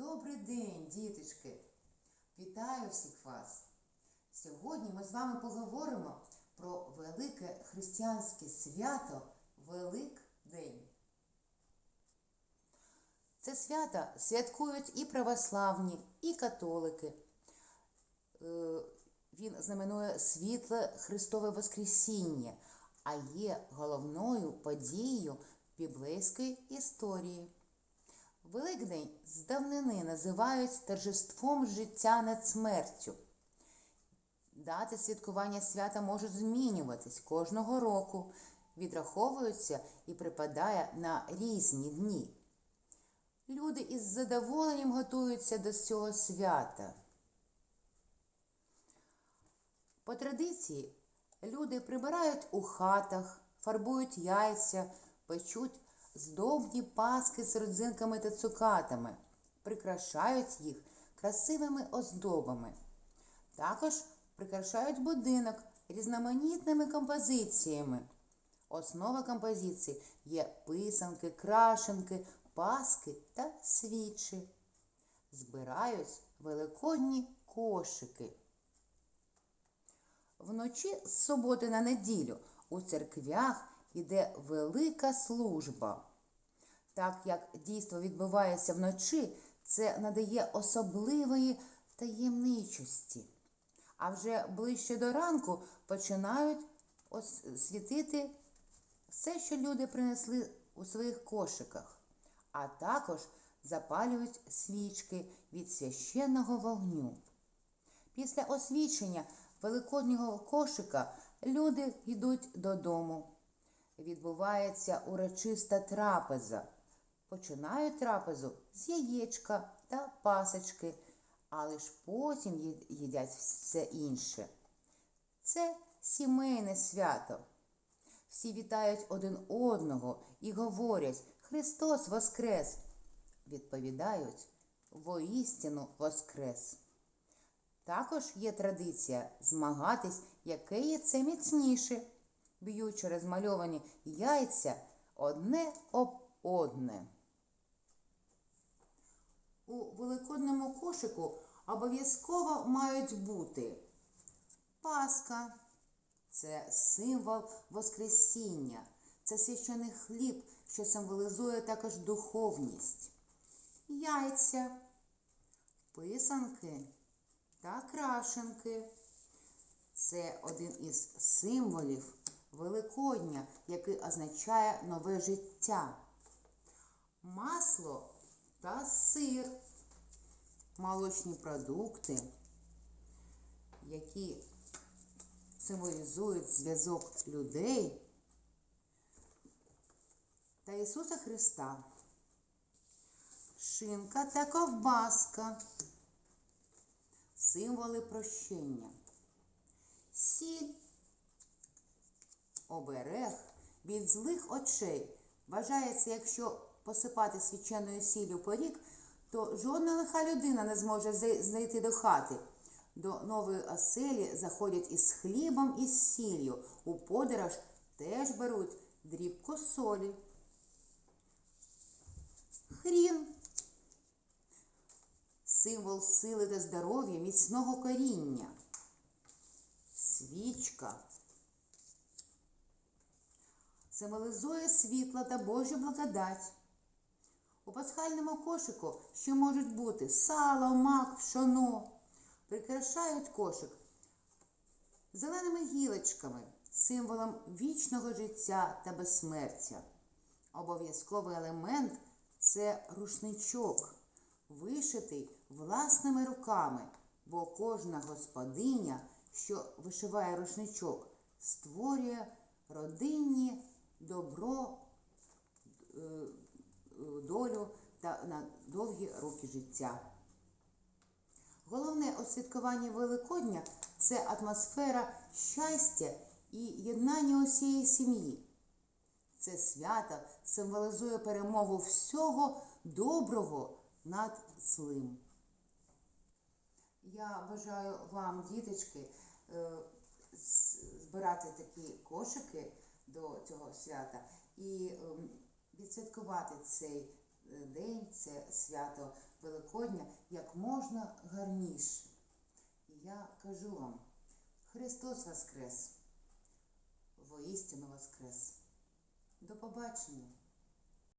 Добрий день, діточки! Вітаю всіх вас! Сьогодні ми з вами поговоримо про велике християнське свято Великдень. Це свято святкують і православні, і католики. Е, Він знаменує світле Христове Воскресіння, а є головною подією біблейської історії. Великдень з давнини називають торжеством життя над смертю. Дати святкування свята можуть змінюватись кожного року, відраховуються і припадає на різні дні. Люди із задоволенням готуються до цього свята. По традиції люди прибирають у хатах, фарбують яйця, печуть здобні паски з родзинками та цукатами, прикрашають їх красивими оздобами. Також прикрашають будинок різноманітними композиціями. Основа композиції є писанки, крашенки, паски та свічі. Збирають великодні кошики. Вночі з суботи на неділю у церквях іде велика служба. Так як дійство відбувається вночі, це надає особливої таємничості. А вже ближче до ранку починають світити все, що люди принесли у своїх кошиках, а також запалюють свічки від священного вогню. Після освічення великоднього кошика люди йдуть додому. Відбувається урочиста трапеза. Починають трапезу з яєчка та пасочки, але ж потім їдять все інше. Це сімейне свято. Всі вітають один одного і говорять Христос Воскрес! Відповідають воістину Воскрес! Також є традиція змагатись, яке є це міцніше, б'ючи розмальовані яйця одне об одне. У великодному кошику обов'язково мають бути паска, це символ Воскресіння, це священий хліб, що символізує також духовність, яйця, писанки та крашенки. Це один із символів Великодня, який означає нове життя. Масло та сир, молочні продукти, які символізують зв'язок людей та Ісуса Христа, шинка та ковбаска символи прощення. Сіль, оберег від злих очей. Вважається, якщо посипати свяченою сіллю порік, то жодна лиха людина не зможе знайти до хати. До нової оселі заходять із хлібом і сіллю. У подорож теж беруть дрібку солі. Хрін символ сили та здоров'я, міцного коріння. Свічка символізує світло та Божу благодать. У пасхальному кошику, що можуть бути сало, мак, пшоно, прикрашають кошик зеленими гілочками, символом вічного життя та безсмертя. Обов'язковий елемент це рушничок вишитий власними руками, бо кожна господиня, що вишиває рушничок, створює родинні добро, е, долю та на довгі роки життя. Головне у святкуванні Великодня це атмосфера щастя і єднання усієї сім'ї. Це свято символізує перемогу всього доброго над злим. Я бажаю вам, діточки, е, збирати такі кошики до цього свята і ем, відсвяткувати цей е, день, це свято Великодня, як можна гарніше. І я кажу вам, Христос Воскрес! Воістину Воскрес! До побачення!